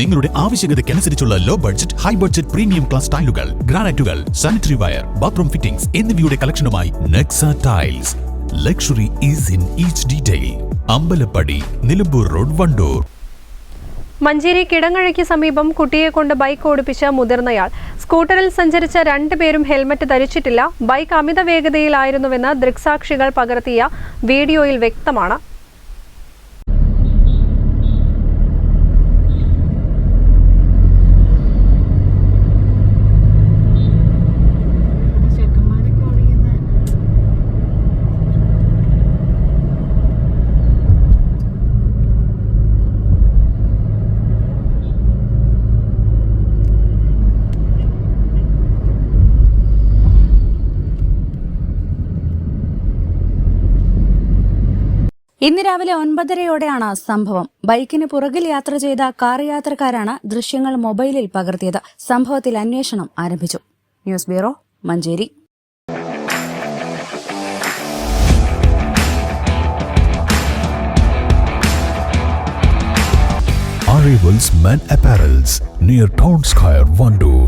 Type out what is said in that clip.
നിങ്ങളുടെ ആവശ്യകതയ്ക്കനുസരിച്ചുള്ള low budget high budget premium class ടൈലുകൾ ഗ്രാനൈറ്റുകൾ സാനിറ്ററി വയർ ബാത്റൂം ഫിറ്റിംഗ്സ് എന്നിവയുടെ കളക്ഷനുമായി Nexa tiles luxury is in each detail Ambalappadi Nilambur road Wandoor. Manjeri കിടങ്ങഴയ്ക്ക് സമീപം കുട്ടിയെ കൊണ്ട് bike ഓടിപ്പിച്ച മുതിർന്നയാൾ. സ്കൂട്ടറിൽ സഞ്ചരിച്ച രണ്ടുപേരും ഹെൽമറ്റ് ധരിച്ചിട്ടില്ല. ബൈക്ക് അമിത വേഗതയിലായിരുന്നുവെന്ന് ദൃക്സാക്ഷികൾ പകർത്തിയ വീഡിയോയിൽ വ്യക്തമാണ്. ഇന്ന് രാവിലെ ഒൻപതരയോടെയാണ് സംഭവം. ബൈക്കിന് പുറകിൽ യാത്ര ചെയ്ത കാർ യാത്രക്കാരാണ് ദൃശ്യങ്ങൾ മൊബൈലിൽ പകർത്തിയത്. സംഭവത്തിൽ അന്വേഷണം ആരംഭിച്ചു. News bureau Manjeri. Arrivals Men Apparels near Town Square, Vandoor.